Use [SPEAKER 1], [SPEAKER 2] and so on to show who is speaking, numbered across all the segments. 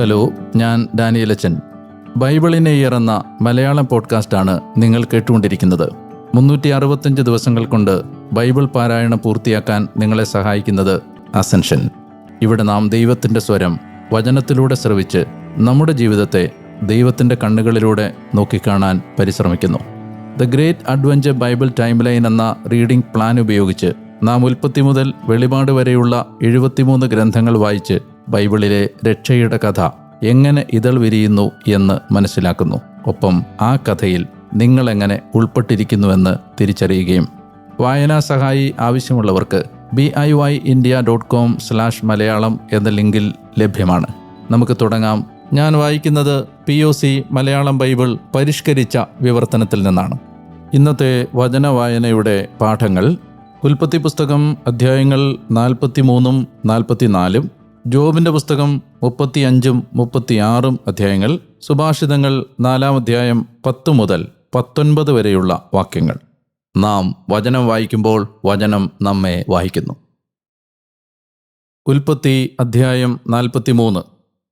[SPEAKER 1] Hello ഞാൻ ഡാനിയലച്ചൻ ബൈബിളിനെ ഇയറുന്ന മലയാളം പോഡ്കാസ്റ്റാണ് നിങ്ങൾ കേട്ടുകൊണ്ടിരിക്കുന്നത്. മുന്നൂറ്റി അറുപത്തഞ്ച് ദിവസങ്ങൾ കൊണ്ട് ബൈബിൾ പാരായണം പൂർത്തിയാക്കാൻ നിങ്ങളെ സഹായിക്കുന്നത് അസെൻഷൻ. ഇവിടെ നാം ദൈവത്തിന്റെ സ്വരം വചനത്തിലൂടെ ശ്രവിച്ച് നമ്മുടെ ജീവിതത്തെ ദൈവത്തിന്റെ കണ്ണുകളിലൂടെ നോക്കിക്കാണാൻ പരിശ്രമിക്കുന്നു. The great adventure Bible time line എന്ന റീഡിംഗ് പ്ലാൻ ഉപയോഗിച്ച് നാം ഉൽപ്പത്തി മുതൽ വെളിപാട് വരെയുള്ള എഴുപത്തിമൂന്ന് ഗ്രന്ഥങ്ങൾ വായിച്ച് ബൈബിളിലെ രക്ഷയുടെ കഥ എങ്ങനെ ഇതൾ വിരിയുന്നു എന്ന് മനസ്സിലാക്കുന്നു. ഒപ്പം ആ കഥയിൽ നിങ്ങളെങ്ങനെ ഉൾപ്പെട്ടിരിക്കുന്നുവെന്ന് തിരിച്ചറിയുകയും വായനാ സഹായി ആവശ്യമുള്ളവർക്ക് B I Y India dot com slash Malayalam എന്ന ലിങ്കിൽ ലഭ്യമാണ്. നമുക്ക് തുടങ്ങാം. ഞാൻ വായിക്കുന്നത് P O C Malayalam Bible പരിഷ്കരിച്ച വിവർത്തനത്തിൽ നിന്നാണ്. ഇന്നത്തെ വചന വായനയുടെ പാഠങ്ങൾ ഉൽപ്പത്തി പുസ്തകം അധ്യായങ്ങൾ നാൽപ്പത്തി മൂന്നും നാൽപ്പത്തിനാലും ജോബിന്റെ പുസ്തകം മുപ്പത്തി മുപ്പത്തിയഞ്ചും മുപ്പത്തിയാറും അധ്യായങ്ങൾ സുഭാഷിതങ്ങൾ നാലാം അധ്യായം പത്ത് മുതൽ പത്തൊൻപത് വരെയുള്ള വാക്യങ്ങൾ. നാം വചനം വായിക്കുമ്പോൾ വചനം നമ്മെ വായിക്കുന്നു. ഉൽപ്പത്തി അധ്യായം നാൽപ്പത്തിമൂന്ന്.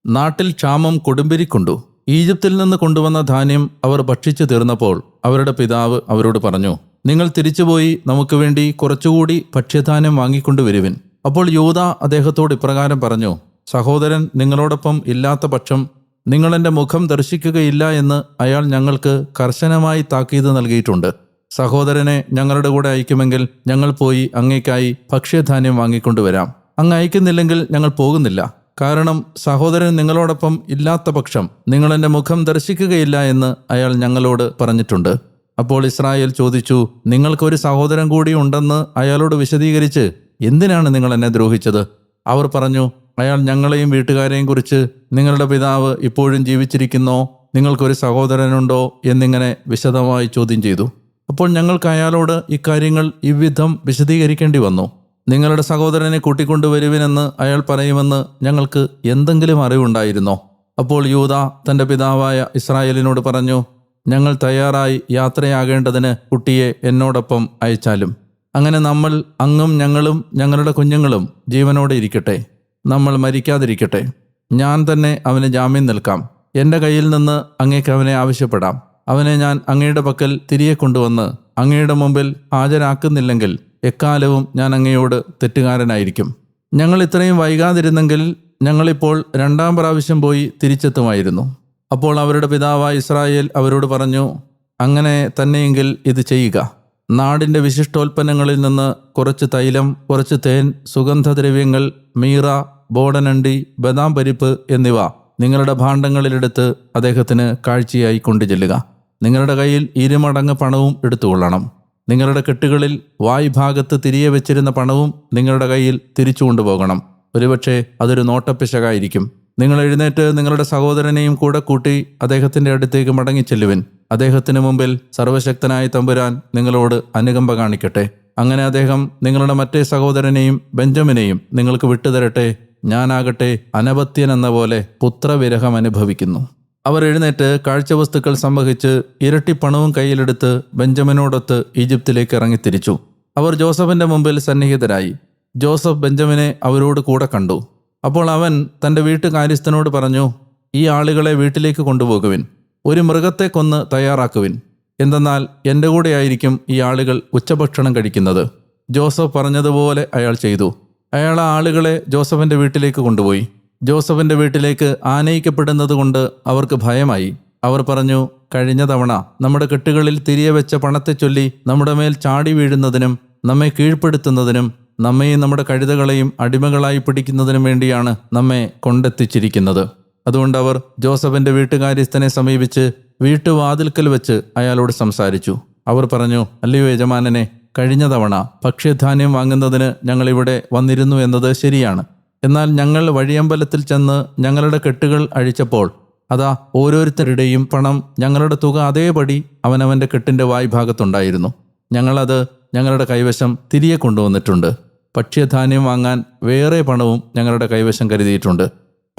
[SPEAKER 1] നാട്ടിൽ ക്ഷാമം കൊടുമ്പിരിക്കൊണ്ടു. ഈജിപ്തിൽ നിന്ന് കൊണ്ടുവന്ന ധാന്യം അവർ ഭക്ഷിച്ചു തീർന്നപ്പോൾ അവരുടെ പിതാവ് അവരോട് പറഞ്ഞു നിങ്ങൾ തിരിച്ചുപോയി നമുക്ക് വേണ്ടി കുറച്ചുകൂടി ഭക്ഷ്യധാന്യം വാങ്ങിക്കൊണ്ടുവരുവിൻ. അപ്പോൾ യൂത അദ്ദേഹത്തോട് ഇപ്രകാരം പറഞ്ഞു സഹോദരൻ നിങ്ങളോടൊപ്പം ഇല്ലാത്ത പക്ഷം നിങ്ങളെന്റെ മുഖം ദർശിക്കുകയില്ല എന്ന് അയാൾ ഞങ്ങൾക്ക് കർശനമായി താക്കീത് നൽകിയിട്ടുണ്ട്. സഹോദരനെ ഞങ്ങളുടെ കൂടെ അയക്കുമെങ്കിൽ ഞങ്ങൾ പോയി അങ്ങേക്കായി ഭക്ഷ്യധാന്യം വാങ്ങിക്കൊണ്ടുവരാം. അങ്ങ് അയക്കുന്നില്ലെങ്കിൽ ഞങ്ങൾ പോകുന്നില്ല. കാരണം സഹോദരൻ നിങ്ങളോടൊപ്പം ഇല്ലാത്ത പക്ഷം നിങ്ങളെന്റെ മുഖം ദർശിക്കുകയില്ല എന്ന് അയാൾ ഞങ്ങളോട് പറഞ്ഞിട്ടുണ്ട്. അപ്പോൾ ഇസ്രായേൽ ചോദിച്ചു നിങ്ങൾക്കൊരു സഹോദരൻ കൂടി ഉണ്ടെന്ന് അയാളോട് വിശദീകരിച്ച് എന്തിനാണ് നിങ്ങൾ എന്നെ ദ്രോഹിച്ചത്? അവർ പറഞ്ഞു അയാൾ ഞങ്ങളെയും വീട്ടുകാരെയും കുറിച്ച് നിങ്ങളുടെ പിതാവ് ഇപ്പോഴും ജീവിച്ചിരിക്കുന്നോ? നിങ്ങൾക്കൊരു സഹോദരനുണ്ടോ? എന്നിങ്ങനെ വിശദമായി ചോദ്യം ചെയ്തു. അപ്പോൾ ഞങ്ങൾക്ക് അയാളോട് ഇക്കാര്യങ്ങൾ ഇவ்விധം വിശദീകരിക്കേണ്ടി വന്നു. നിങ്ങളുടെ സഹോദരനെ കൂട്ടിക്കൊണ്ടുവരുവിനെന്ന് അയാൾ പറയുമെന്ന് ഞങ്ങൾക്ക് എന്തെങ്കിലും അറിവുണ്ടായിരുന്നോ? അപ്പോൾ യൂത തന്റെ പിതാവായ ഇസ്രായേലിനോട് പറഞ്ഞു ഞങ്ങൾ തയ്യാറായി യാത്രയാകേണ്ടതിന് കുട്ടിയെ എന്നോടൊപ്പം അയച്ചാലും. അങ്ങനെ നമ്മൾ അങ്ങും ഞങ്ങളും ഞങ്ങളുടെ കുഞ്ഞുങ്ങളും ജീവനോടെ ഇരിക്കട്ടെ. നമ്മൾ മരിക്കാതിരിക്കട്ടെ. ഞാൻ തന്നെ അവന് ജാമ്യം നിൽക്കാം. എന്റെ കയ്യിൽ നിന്ന് അങ്ങേക്ക് അവനെ ആവശ്യപ്പെടാം. അവനെ ഞാൻ അങ്ങയുടെ പക്കൽ തിരികെ കൊണ്ടുവന്ന് അങ്ങയുടെ മുമ്പിൽ ഹാജരാക്കുന്നില്ലെങ്കിൽ എക്കാലവും ഞാൻ അങ്ങയോട് തെറ്റുകാരനായിരിക്കും. ഞങ്ങൾ ഇത്രയും വൈകാതിരുന്നെങ്കിൽ ഞങ്ങളിപ്പോൾ രണ്ടാം പ്രാവശ്യം പോയി തിരിച്ചെത്തുമായിരുന്നു. അപ്പോൾ അവരുടെ പിതാവായ ഇസ്രായേൽ അവരോട് പറഞ്ഞു അങ്ങനെ തന്നെയെങ്കിൽ ഇത് ചെയ്യുക. നാടിന്റെ വിശിഷ്ടോൽപ്പന്നങ്ങളിൽ നിന്ന് കുറച്ച് തൈലം കുറച്ച് തേൻ സുഗന്ധദ്രവ്യങ്ങൾ മീറ ബോടനണ്ടി ബദാം പരിപ്പ് എന്നിവ നിങ്ങളുടെ ഭാണ്ഡങ്ങളിലെടുത്ത് അദ്ദേഹത്തിന് കാഴ്ചയായി കൊണ്ടുചെല്ലുക. നിങ്ങളുടെ കയ്യിൽ ഇരുമടങ്ങ് പണവും എടുത്തുകൊള്ളണം. നിങ്ങളുടെ കെട്ടുകളിൽ വായ്ഭാഗത്ത് തിരികെ വെച്ചിരുന്ന പണവും നിങ്ങളുടെ കയ്യിൽ തിരിച്ചു കൊണ്ടുപോകണം ഒരുപക്ഷെ അതൊരു നോട്ടപ്പിശകായിരിക്കും. നിങ്ങൾ എഴുന്നേറ്റ് നിങ്ങളുടെ സഹോദരനെയും കൂടെ കൂട്ടി അദ്ദേഹത്തിന്റെ അടുത്തേക്ക് മടങ്ങിച്ചെല്ലുവിൻ അദ്ദേഹത്തിന് മുമ്പിൽ സർവശക്തനായ തമ്പുരാൻ നിങ്ങളോട് അനുകമ്പ കാണിക്കട്ടെ. അങ്ങനെ അദ്ദേഹം നിങ്ങളുടെ മറ്റേ സഹോദരനെയും ബെഞ്ചമിനെയും നിങ്ങൾക്ക് വിട്ടുതരട്ടെ. ഞാനാകട്ടെ അനപത്യൻ എന്ന പോലെ പുത്രവിരഹം അനുഭവിക്കുന്നു. അവർ എഴുന്നേറ്റ് കാഴ്ചവസ്തുക്കൾ സംവഹിച്ച് ഇരട്ടി പണവും കയ്യിലെടുത്ത് ബെഞ്ചമിനോടൊത്ത് ഈജിപ്തിലേക്ക് ഇറങ്ങിത്തിരിച്ചു. അവർ ജോസഫിന്റെ മുമ്പിൽ സന്നിഹിതരായി. ജോസഫ് ബെഞ്ചമിനെ അവരോട് കൂടെ കണ്ടു. അപ്പോൾ അവൻ തന്റെ വീട്ടുകാര്യസ്ഥനോട് പറഞ്ഞു ഈ ആളുകളെ വീട്ടിലേക്ക് കൊണ്ടുപോകുവിൻ. ഒരു മൃഗത്തെ കൊന്ന് തയ്യാറാക്കുവിൻ. എന്തെന്നാൽ എന്റെ കൂടെയായിരിക്കും ഈ ആളുകൾ ഉച്ചഭക്ഷണം കഴിക്കുന്നത്. ജോസഫ് പറഞ്ഞതുപോലെ അയാൾ ചെയ്തു. അയാൾ ആ ആളുകളെ ജോസഫിന്റെ വീട്ടിലേക്ക് കൊണ്ടുപോയി. ജോസഫിന്റെ വീട്ടിലേക്ക് ആനയിക്കപ്പെടുന്നത് കൊണ്ട് അവർക്ക് ഭയമായി. അവർ പറഞ്ഞു കഴിഞ്ഞ തവണ നമ്മുടെ കെട്ടുകളിൽ തിരികെ വെച്ച പണത്തെ ചൊല്ലി നമ്മുടെ മേൽ ചാടി വീഴുന്നതിനും നമ്മെ കീഴ്പ്പെടുത്തുന്നതിനും നമ്മെയും നമ്മുടെ കഴുതകളെയും അടിമകളായി പിടിക്കുന്നതിനു വേണ്ടിയാണ് നമ്മെ കൊണ്ടെത്തിച്ചിരിക്കുന്നത്. അതുകൊണ്ട് അവർ ജോസഫിന്റെ വീട്ടുകാര്യസ്ഥനെ സമീപിച്ച് വീട്ടുവാതിൽക്കൽ വെച്ച് അയാളോട് സംസാരിച്ചു. അവർ പറഞ്ഞു അല്ലയോ യജമാനനെ കഴിഞ്ഞ തവണ ഭക്ഷ്യധാന്യം വാങ്ങുന്നതിന് ഞങ്ങളിവിടെ വന്നിരുന്നു എന്നത് ശരിയാണ്. എന്നാൽ ഞങ്ങൾ വഴിയമ്പലത്തിൽ ചെന്ന് ഞങ്ങളുടെ കെട്ടുകൾ അഴിച്ചപ്പോൾ അതാ ഓരോരുത്തരുടെയും പണം ഞങ്ങളുടെ തുക അതേപടി അവനവന്റെ കെട്ടിന്റെ വായ്ഭാഗത്തുണ്ടായിരുന്നു. ഞങ്ങളത് ഞങ്ങളുടെ കൈവശം തിരികെ കൊണ്ടുവന്നിട്ടുണ്ട്. ഭക്ഷ്യധാന്യം വാങ്ങാൻ വേറെ പണവും ഞങ്ങളുടെ കൈവശം കരുതിയിട്ടുണ്ട്.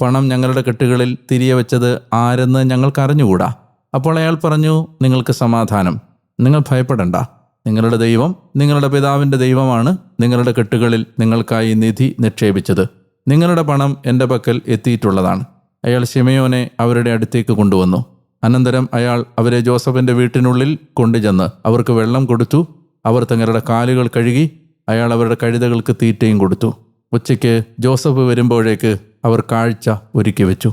[SPEAKER 1] പണം ഞങ്ങളുടെ കെട്ടുകളിൽ തിരികെ വെച്ചത് ആരെന്ന് ഞങ്ങൾക്ക് അറിഞ്ഞുകൂടാ? അപ്പോൾ അയാൾ പറഞ്ഞു നിങ്ങൾക്ക് സമാധാനം. നിങ്ങൾ ഭയപ്പെടണ്ട. നിങ്ങളുടെ ദൈവം നിങ്ങളുടെ പിതാവിന്റെ ദൈവമാണ് നിങ്ങളുടെ കെട്ടുകളിൽ നിങ്ങൾക്കായി നിധി നിക്ഷേപിച്ചത്. നിങ്ങളുടെ പണം എന്റെ പക്കൽ എത്തിയിട്ടുള്ളതാണ്. അയാൾ ശിമയോനെ അവരുടെ അടുത്തേക്ക് കൊണ്ടുവന്നു. അനന്തരം അയാൾ അവരെ ജോസഫിന്റെ വീട്ടിനുള്ളിൽ കൊണ്ടുചെന്ന് അവർക്ക് വെള്ളം കൊടുത്തു. അവർ തങ്ങളുടെ കാലുകൾ കഴുകി അയാൾ അവരുടെ കഴുതകൾക്ക് തീറ്റയും കൊടുത്തു. ഉച്ചയ്ക്ക് ജോസഫ് വരുമ്പോഴേക്ക് അവർ കാഴ്ച ഒരുക്കി വെച്ചു.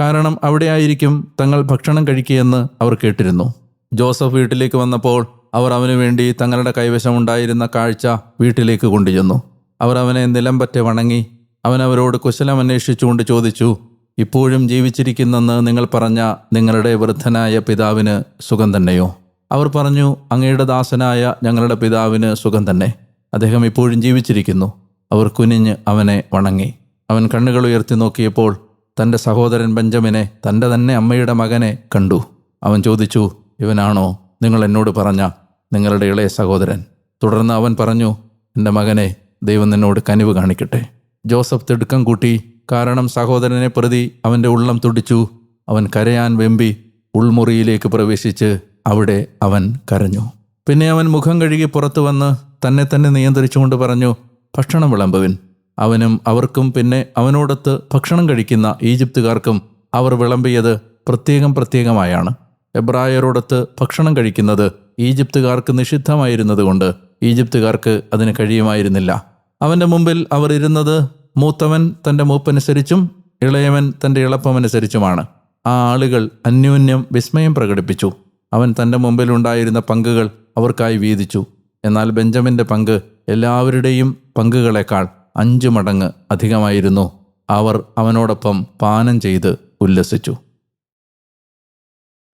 [SPEAKER 1] കാരണം അവിടെ ആയിരിക്കും തങ്ങൾ ഭക്ഷണം കഴിക്കുകയെന്ന് അവർ കേട്ടിരുന്നു. ജോസഫ് വീട്ടിലേക്ക് വന്നപ്പോൾ അവർ അവനു വേണ്ടി തങ്ങളുടെ കൈവശമുണ്ടായിരുന്ന കാഴ്ച വീട്ടിലേക്ക് കൊണ്ടുചെന്നു. അവർ അവനെ നിലം പറ്റെ വണങ്ങി അവൻ അവരോട് കുശലം അന്വേഷിച്ചുകൊണ്ട് ചോദിച്ചു ഇപ്പോഴും ജീവിച്ചിരിക്കുന്നെന്ന് നിങ്ങൾ പറഞ്ഞ നിങ്ങളുടെ വൃദ്ധനായ പിതാവിന് സുഖം തന്നെയോ? അവർ പറഞ്ഞു അങ്ങയുടെ ദാസനായ ഞങ്ങളുടെ പിതാവിന് സുഖം തന്നെ. അദ്ദേഹം ഇപ്പോഴും ജീവിച്ചിരിക്കുന്നു. അവർ കുനിഞ്ഞ് അവനെ വണങ്ങി. അവൻ കണ്ണുകൾ ഉയർത്തി നോക്കിയപ്പോൾ തന്റെ സഹോദരൻ ബെഞ്ചമിനെ തന്റെ തന്നെ അമ്മയുടെ മകനെ കണ്ടു. അവൻ ചോദിച്ചു ഇവനാണോ നിങ്ങൾ എന്നോട് പറഞ്ഞ നിങ്ങളുടെ ഇളയ സഹോദരൻ? തുടർന്ന് അവൻ പറഞ്ഞു എന്റെ മകനെ ദൈവം നിന്നോട് കനിവ് കാണിക്കട്ടെ. ജോസഫ് തിടുക്കം കൂട്ടി കാരണം സഹോദരനെ പ്രതി അവന്റെ ഉള്ളം തുടിച്ചു. അവൻ കരയാൻ വെമ്പി ഉൾമുറിയിലേക്ക് പ്രവേശിച്ച് അവിടെ അവൻ കരഞ്ഞു. പിന്നെ അവൻ മുഖം കഴുകി പുറത്തു വന്ന് തന്നെ തന്നെ നിയന്ത്രിച്ചുകൊണ്ട് പറഞ്ഞു ഭക്ഷണം വിളമ്പുവിൻ. അവനും അവർക്കും പിന്നെ അവനോടൊത്ത് ഭക്ഷണം കഴിക്കുന്ന ഈജിപ്തുകാർക്കും അവർ വിളമ്പിയത് പ്രത്യേകം പ്രത്യേകമായാണ്. എബ്രായരോടൊത്ത് ഭക്ഷണം കഴിക്കുന്നത് ഈജിപ്തുകാർക്ക് നിഷിദ്ധമായിരുന്നതുകൊണ്ട് ഈജിപ്തുകാർക്ക് അതിന് കഴിയുമായിരുന്നില്ല. അവന്റെ മുമ്പിൽ അവർ ഇരുന്നത് മൂത്തവൻ തന്റെ മൂപ്പനുസരിച്ചും ഇളയവൻ തന്റെ ഇളപ്പമനുസരിച്ചുമാണ്. ആ ആളുകൾ അന്യോന്യം വിസ്മയം പ്രകടിപ്പിച്ചു. അവൻ തന്റെ മുമ്പിലുണ്ടായിരുന്ന പങ്കുകൾ അവർക്കായി വീതിച്ചു. എന്നാൽ ബെഞ്ചമിന്റെ പങ്ക് എല്ലാവരുടെയും പങ്കുകളെക്കാൾ അഞ്ചു മടങ്ങ് അധികമായിരുന്നു. അവർ അവനോടൊപ്പം പാനം ചെയ്ത് ഉല്ലസിച്ചു.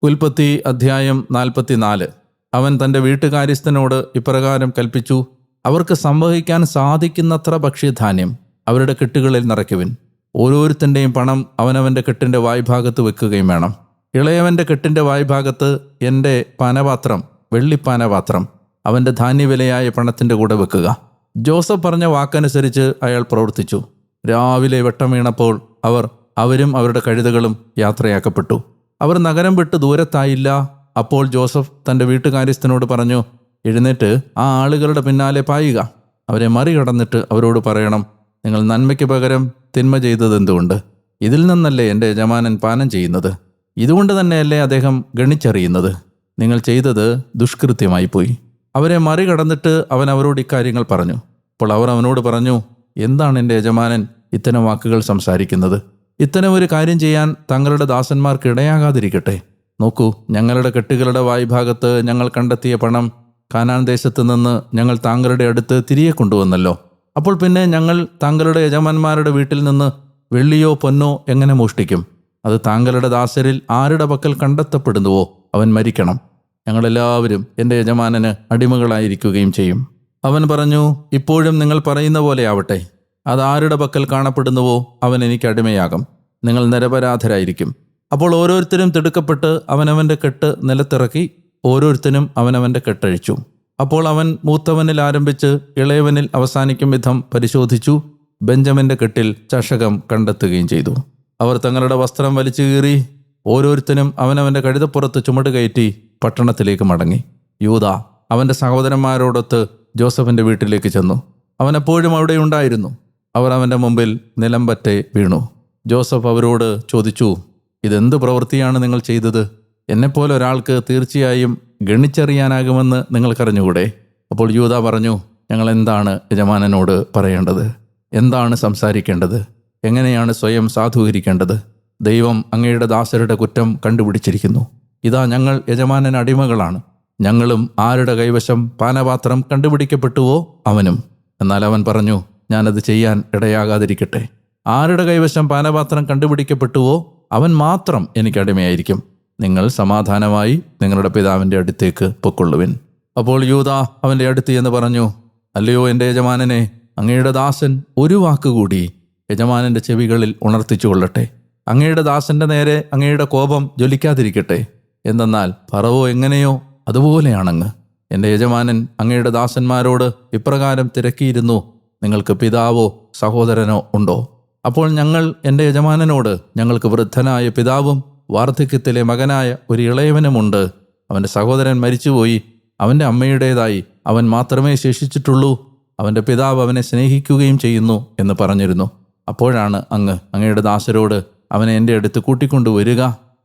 [SPEAKER 1] ഉൽപ്പത്തി അധ്യായം നാൽപ്പത്തിനാല്. അവൻ തന്റെ വീട്ടുകാര്യസ്ഥനോട് ഇപ്രകാരം കൽപ്പിച്ചു അവർക്ക് സംവഹിക്കാൻ സാധിക്കുന്നത്ര ഭക്ഷ്യധാന്യം അവരുടെ കെട്ടുകളിൽ നിറയ്ക്കുവിൻ. ഓരോരുത്തന്റെയും പണം അവനവന്റെ കെട്ടിന്റെ വായ്ഭാഗത്ത് വെക്കുകയും വേണം. ഇളയവന്റെ കെട്ടിന്റെ വായ്ഭാഗത്ത് എന്റെ പാനപാത്രം വെള്ളിപ്പാനപാത്രം അവന്റെ ധാന്യവിലയായ പണത്തിന്റെ കൂടെ വെക്കുക. ജോസഫ് പറഞ്ഞ വാക്കനുസരിച്ച് അയാൾ പ്രവർത്തിച്ചു. രാവിലെ വെട്ടം വീണപ്പോൾ അവർ അവരും അവരുടെ കഴുതകളും യാത്രയാക്കപ്പെട്ടു. അവർ നഗരം വിട്ട് ദൂരത്തായില്ല. അപ്പോൾ ജോസഫ് തന്റെ വീട്ടുകാര്യസ്ഥനോട് പറഞ്ഞു എഴുന്നേറ്റ് ആ ആളുകളുടെ പിന്നാലെ പായുക. അവരെ മറികടന്നിട്ട് അവരോട് പറയണം നിങ്ങൾ നന്മയ്ക്ക് പകരം തിന്മ ചെയ്തത് എന്തുകൊണ്ട് ഇതിൽ നിന്നല്ലേ എന്റെ യജമാനൻ പാനം ചെയ്യുന്നത്? ഇതുകൊണ്ട് തന്നെയല്ലേ അദ്ദേഹം ഗണിച്ചറിയുന്നത്? നിങ്ങൾ ചെയ്തത് ദുഷ്കൃത്യമായി പോയി അവരെ മറികടന്നിട്ട് അവൻ അവരോട് ഇക്കാര്യങ്ങൾ പറഞ്ഞു. അപ്പോൾ അവർ അവനോട് പറഞ്ഞു എന്താണ് എന്റെ യജമാനൻ ഇത്തരം വാക്കുകൾ സംസാരിക്കുന്നത്? ഇത്തരം ഒരു കാര്യം ചെയ്യാൻ തങ്ങളുടെ ദാസന്മാർക്ക് ഇടയാകാതിരിക്കട്ടെ. നോക്കൂ ഞങ്ങളുടെ കെട്ടുകളുടെ വായ്ഭാഗത്ത് ഞങ്ങൾ കണ്ടെത്തിയ പണം കാനാൻ ദേശത്ത് നിന്ന് ഞങ്ങൾ താങ്കളുടെ അടുത്ത് തിരികെ കൊണ്ടുവന്നല്ലോ. അപ്പോൾ പിന്നെ ഞങ്ങൾ താങ്കളുടെ യജമാന്മാരുടെ വീട്ടിൽ നിന്ന് വെള്ളിയോ പൊന്നോ എങ്ങനെ മോഷ്ടിക്കും? അത് താങ്കളുടെ ദാസരിൽ ആരുടെ പക്കൽ കണ്ടെത്തപ്പെടുന്നുവോ? അവൻ മരിക്കണം. ഞങ്ങളെല്ലാവരും എന്റെ യജമാനന് അടിമകളായിരിക്കുകയും ചെയ്യും. അവൻ പറഞ്ഞു ഇപ്പോഴും നിങ്ങൾ പറയുന്ന പോലെ ആവട്ടെ. അതാരുടെ പക്കൽ കാണപ്പെടുന്നുവോ അവൻ എനിക്ക് അടിമയാകും. നിങ്ങൾ നിരപരാധരായിരിക്കും. അപ്പോൾ ഓരോരുത്തരും തിടുക്കപ്പെട്ട് അവനവന്റെ കെട്ട് നിലത്തിറക്കി ഓരോരുത്തരും അവനവന്റെ കെട്ടഴിച്ചു. അപ്പോൾ അവൻ മൂത്തവനിൽ ആരംഭിച്ച് ഇളയവനിൽ അവസാനിക്കും വിധം പരിശോധിച്ചു. ബെഞ്ചമിന്റെ കെട്ടിൽ ചഷകം കണ്ടെത്തുകയും ചെയ്തു. അവർ തങ്ങളുടെ വസ്ത്രം വലിച്ചു കീറി ഓരോരുത്തരും അവനവന്റെ കഴുതപ്പുറത്ത് ചുമട് കയറ്റി പട്ടണത്തിലേക്ക് മടങ്ങി. യൂത അവന്റെ സഹോദരന്മാരോടൊത്ത് ജോസഫിന്റെ വീട്ടിലേക്ക് ചെന്നു. അവനെപ്പോഴും അവിടെ ഉണ്ടായിരുന്നു. അവർ അവന്റെ മുമ്പിൽ നിലം പറ്റേ വീണു. ജോസഫ് അവരോട് ചോദിച്ചു ഇതെന്ത് പ്രവൃത്തിയാണ് നിങ്ങൾ ചെയ്തത്? എന്നെപ്പോലെ ഒരാൾക്ക് തീർച്ചയായും ഗണിച്ചറിയാനാകുമെന്ന് നിങ്ങൾക്കറിഞ്ഞുകൂടെ? അപ്പോൾ യൂത പറഞ്ഞു ഞങ്ങൾ എന്താണ് യജമാനനോട് പറയേണ്ടത്? എന്താണ് സംസാരിക്കേണ്ടത്? എങ്ങനെയാണ് സ്വയം സാധൂകരിക്കേണ്ടത്? ദൈവം അങ്ങയുടെ ദാസരുടെ കുറ്റം കണ്ടുപിടിച്ചിരിക്കുന്നു. ഇതാ ഞങ്ങൾ യജമാനൻ അടിമകളാണ്. ഞങ്ങളും ആരുടെ കൈവശം പാനപാത്രം കണ്ടുപിടിക്കപ്പെട്ടുവോ അവനും. എന്നാൽ അവൻ പറഞ്ഞു ഞാനത് ചെയ്യാൻ ഇടയാകാതിരിക്കട്ടെ. ആരുടെ കൈവശം പാനപാത്രം കണ്ടുപിടിക്കപ്പെട്ടുവോ അവൻ മാത്രം എനിക്ക് അടിമയായിരിക്കും. നിങ്ങൾ സമാധാനമായി നിങ്ങളുടെ പിതാവിന്റെ അടുത്തേക്ക് പൊക്കൊള്ളുവിൻ. അപ്പോൾ യൂത അവന്റെ അടുത്ത് എന്ന് പറഞ്ഞു അല്ലയോ എന്റെ യജമാനനെ അങ്ങയുടെ ദാസൻ ഒരു വാക്കുകൂടി യജമാനന്റെ ചെവികളിൽ ഉണർത്തിച്ചു കൊള്ളട്ടെ അങ്ങയുടെ ദാസന്റെ നേരെ അങ്ങയുടെ കോപം ജ്വലിക്കാതിരിക്കട്ടെ. എന്തെന്നാൽ പറവോ എങ്ങനെയോ അതുപോലെയാണങ്ങ്. എന്റെ യജമാനൻ അങ്ങയുടെ ദാസന്മാരോട് ഇപ്രകാരം തിരക്കിയിരുന്നു നിങ്ങൾക്ക് പിതാവോ സഹോദരനോ ഉണ്ടോ? അപ്പോൾ ഞങ്ങൾ എന്റെ യജമാനനോട് ഞങ്ങൾക്ക് വൃദ്ധനായ പിതാവും വാർദ്ധക്യത്തിലെ മകനായ ഒരു ഇളയവനുമുണ്ട്. അവന്റെ സഹോദരൻ മരിച്ചുപോയി അവന്റെ അമ്മയുടേതായി അവൻ മാത്രമേ ശേഷിച്ചിട്ടുള്ളൂ. അവന്റെ പിതാവ് അവനെ സ്നേഹിക്കുകയും ചെയ്യുന്നു എന്ന് പറഞ്ഞിരുന്നു. അപ്പോഴാണ് അങ്ങ് അങ്ങയുടെ ദാസരോട് അവനെ എന്റെ അടുത്ത് കൂട്ടിക്കൊണ്ടു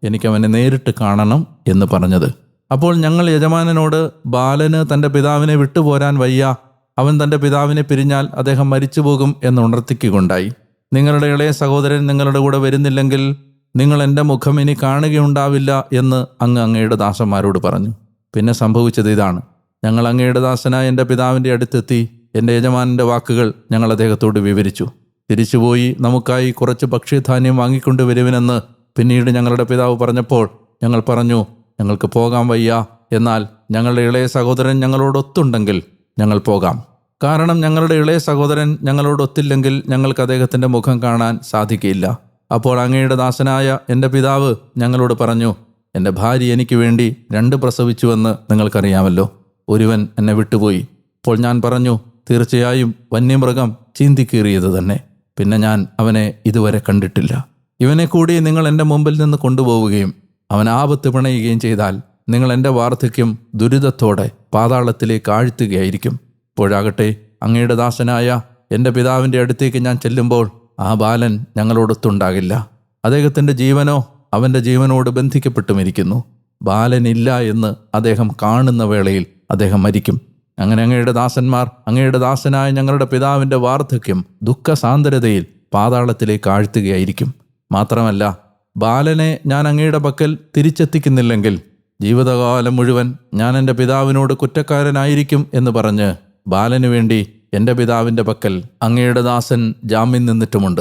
[SPEAKER 1] വരിക എനിക്ക് അവനെ നേരിട്ട് കാണണം എന്ന് പറഞ്ഞത്. അപ്പോൾ ഞങ്ങൾ യജമാനനോട് ബാലന് തന്റെ പിതാവിനെ വിട്ടുപോരാൻ വയ്യ. അവൻ തന്റെ പിതാവിനെ പിരിഞ്ഞാൽ അദ്ദേഹം മരിച്ചു പോകും എന്ന് ഉണർത്തിക്കുകൊണ്ടായി നിങ്ങളുടെ ഇളയ സഹോദരൻ നിങ്ങളുടെ കൂടെ വരുന്നില്ലെങ്കിൽ നിങ്ങൾ എന്റെ മുഖം ഇനി കാണുകയുണ്ടാവില്ല എന്ന് അങ്ങ് അങ്ങയുടെ ദാസന്മാരോട് പറഞ്ഞു. പിന്നെ സംഭവിച്ചത് ഇതാണ്. ഞങ്ങൾ അങ്ങയുടെ ദാസനായ എന്റെ പിതാവിന്റെ അടുത്തെത്തി എന്റെ യജമാനന്റെ വാക്കുകൾ ഞങ്ങൾ അദ്ദേഹത്തോട് വിവരിച്ചു. തിരിച്ചുപോയി നമുക്കായി കുറച്ച് ഭക്ഷ്യധാന്യം വാങ്ങിക്കൊണ്ട് വരുവിനെന്ന് പിന്നീട് ഞങ്ങളുടെ പിതാവ് പറഞ്ഞപ്പോൾ ഞങ്ങൾ പറഞ്ഞു ഞങ്ങൾക്ക് പോകാം വയ്യ. എന്നാൽ ഞങ്ങളുടെ ഇളയ സഹോദരൻ ഞങ്ങളോടൊത്തുണ്ടെങ്കിൽ ഞങ്ങൾ പോകാം. കാരണം ഞങ്ങളുടെ ഇളയ സഹോദരൻ ഞങ്ങളോടൊത്തില്ലെങ്കിൽ ഞങ്ങൾക്ക് അദ്ദേഹത്തിന്റെ മുഖം കാണാൻ സാധിക്കില്ല അപ്പോൾ അങ്ങയുടെ ദാസനായ എന്റെ പിതാവ് ഞങ്ങളോട് പറഞ്ഞു എന്റെ ഭാര്യ എനിക്ക് വേണ്ടി രണ്ട് പ്രസവിച്ചുവെന്ന് നിങ്ങൾക്കറിയാമല്ലോ. ഒരുവൻ എന്നെ വിട്ടുപോയി. അപ്പോൾ ഞാൻ പറഞ്ഞു തീർച്ചയായും വന്യമൃഗം ചീന്തിക്കേറിയത് തന്നെ. പിന്നെ ഞാൻ അവനെ ഇതുവരെ കണ്ടിട്ടില്ല. ഇവനെ കൂടി നിങ്ങൾ എന്റെ മുമ്പിൽ നിന്ന് കൊണ്ടുപോവുകയും അവൻ ആപത്ത് പിണയുകയും ചെയ്താൽ നിങ്ങൾ എന്റെ വാർദ്ധക്യം ദുരിതത്തോടെ പാതാളത്തിലേക്ക് ആഴ്ത്തുകയായിരിക്കും. ഇപ്പോഴാകട്ടെ അങ്ങയുടെ ദാസനായ എന്റെ പിതാവിന്റെ അടുത്തേക്ക് ഞാൻ ചെല്ലുമ്പോൾ ആ ബാലൻ ഞങ്ങളോടൊത്തുണ്ടാകില്ല. അദ്ദേഹത്തിന്റെ ജീവനോ അവന്റെ ജീവനോട് ബന്ധിക്കപ്പെട്ടുമിരിക്കുന്നു. ബാലനില്ല എന്ന് അദ്ദേഹം കാണുന്ന വേളയിൽ അദ്ദേഹം മരിക്കും. അങ്ങനെ അങ്ങയുടെ ദാസന്മാർ അങ്ങയുടെ ദാസനായ ഞങ്ങളുടെ പിതാവിന്റെ വാർദ്ധക്യം ദുഃഖസാന്ദ്രതയിൽ പാതാളത്തിലേക്ക് ആഴ്ത്തുകയായിരിക്കും. മാത്രമല്ല ബാലനെ ഞാൻ അങ്ങയുടെ പക്കൽ തിരിച്ചെത്തിക്കുന്നില്ലെങ്കിൽ ജീവിതകാലം മുഴുവൻ ഞാൻ എന്റെ പിതാവിനോട് കുറ്റക്കാരനായിരിക്കും എന്ന് പറഞ്ഞ് ബാലന് വേണ്ടി എന്റെ പിതാവിന്റെ പക്കൽ അങ്ങയുടെ ദാസൻ ജാമ്യം നിന്നിട്ടുമുണ്ട്.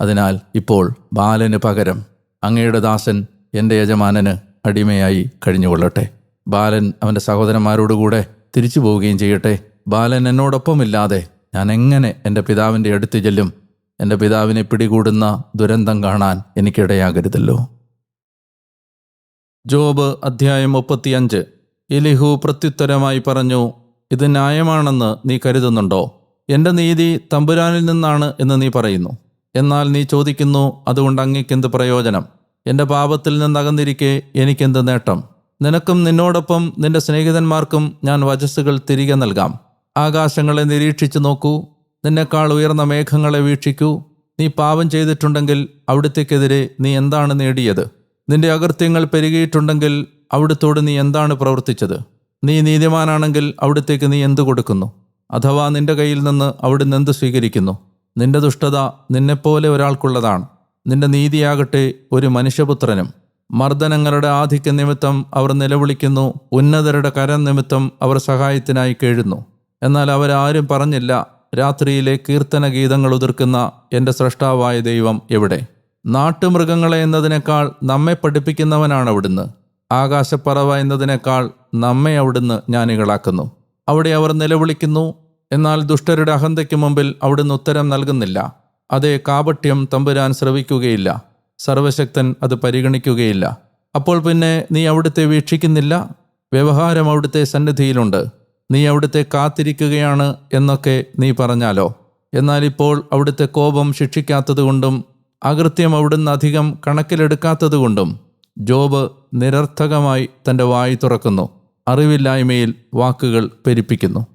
[SPEAKER 1] അതിനാൽ ഇപ്പോൾ ബാലന് പകരം അങ്ങയുടെ ദാസൻ എന്റെ യജമാനന് അടിമയായി കഴിഞ്ഞുകൊള്ളട്ടെ. ബാലൻ അവന്റെ സഹോദരന്മാരോടുകൂടെ തിരിച്ചു പോവുകയും ചെയ്യട്ടെ. ബാലൻ എന്നോടൊപ്പമില്ലാതെ ഞാൻ എങ്ങനെ എന്റെ പിതാവിന്റെ അടുത്ത് ചെല്ലും? എന്റെ പിതാവിനെ പിടികൂടുന്ന ദുരന്തം കാണാൻ എനിക്കിടയാകരുതല്ലോ. ജോബ് അധ്യായം മുപ്പത്തിയഞ്ച്. ഇലിഹു പ്രത്യുത്തരമായി പറഞ്ഞു ഇത് ന്യായമാണെന്ന് നീ കരുതുന്നുണ്ടോ? എന്റെ നീതി തമ്പുരാനിൽ നിന്നാണ് എന്ന് നീ പറയുന്നു. എന്നാൽ നീ ചോദിക്കുന്നു അതുകൊണ്ട് അങ്ങേക്കെന്ത് പ്രയോജനം? എന്റെ പാപത്തിൽ നിന്നകന്നിരിക്കെ എനിക്കെന്ത് നേട്ടം? നിനക്കും നിന്നോടൊപ്പം നിന്റെ സ്നേഹിതന്മാർക്കും ഞാൻ വചസ്സുകൾ തിരികെ നൽകാം. ആകാശങ്ങളെ നിരീക്ഷിച്ചു നോക്കൂ നിന്നെക്കാൾ ഉയർന്ന മേഘങ്ങളെ വീക്ഷിക്കൂ. നീ പാപം ചെയ്തിട്ടുണ്ടെങ്കിൽ അവിടുത്തേക്കെതിരെ നീ എന്താണ് നേടിയത്? നിന്റെ അകൃത്യങ്ങൾ പെരുകിയിട്ടുണ്ടെങ്കിൽ അവിടുത്തോട് നീ എന്താണ് പ്രവർത്തിച്ചത്? നീ നീതിമാനാണെങ്കിൽ അവിടുത്തേക്ക് നീ എന്തു കൊടുക്കുന്നു? അഥവാ നിന്റെ കയ്യിൽ നിന്ന് അവിടുന്ന് എന്ത് സ്വീകരിക്കുന്നു? നിന്റെ ദുഷ്ടത നിന്നെപ്പോലെ ഒരാൾക്കുള്ളതാണ്. നിന്റെ നീതിയാകട്ടെ ഒരു മനുഷ്യപുത്രനും. മർദ്ദനങ്ങളുടെ ആധിക്യ നിമിത്തം അവർ നിലവിളിക്കുന്നു. ഉന്നതരുടെ കരം നിമിത്തം അവർ സഹായത്തിനായി കേഴുന്നു. എന്നാൽ അവരാരും പറഞ്ഞില്ല രാത്രിയിലെ കീർത്തന ഗീതങ്ങൾ ഉതിർക്കുന്ന എന്റെ സ്രഷ്ടാവായ ദൈവം എവിടെ? നാട്ടുമൃഗങ്ങളെ എന്നതിനേക്കാൾ നമ്മെ പഠിപ്പിക്കുന്നവനാണ് അവിടുന്ന്. ആകാശപ്പറവ എന്നതിനേക്കാൾ നമ്മെ അവിടുന്ന് ജ്ഞാനികളാക്കുന്നു അവിടെ അവർ നിലവിളിക്കുന്നു എന്നാൽ ദുഷ്ടരുടെ അഹന്തയ്ക്ക് മുമ്പിൽ അവിടുന്ന് ഉത്തരം നൽകുന്നില്ല. അതേ കാപട്യം തമ്പുരാൻ ശ്രവിക്കുകയില്ല. സർവശക്തൻ അത് പരിഗണിക്കുകയില്ല. അപ്പോൾ പിന്നെ നീ അവിടുത്തെ വീക്ഷിക്കുന്നില്ല? വ്യവഹാരം അവിടുത്തെ സന്നിധിയിലുണ്ട്. നീ അവിടുത്തെ കാത്തിരിക്കുകയാണ് എന്നൊക്കെ നീ പറഞ്ഞാലോ? എന്നാൽ ഇപ്പോൾ അവിടുത്തെ കോപം ശിക്ഷിക്കാത്തതുകൊണ്ടും അകൃത്യം അവിടുന്ന് അധികം കണക്കിലെടുക്കാത്തതുകൊണ്ടും ജോബ് നിരർത്ഥകമായി തന്റെ വായി തുറക്കുന്നു. അറിവില്ലായ്മയിൽ വാക്കുകൾ പെരിപ്പിക്കുന്നു.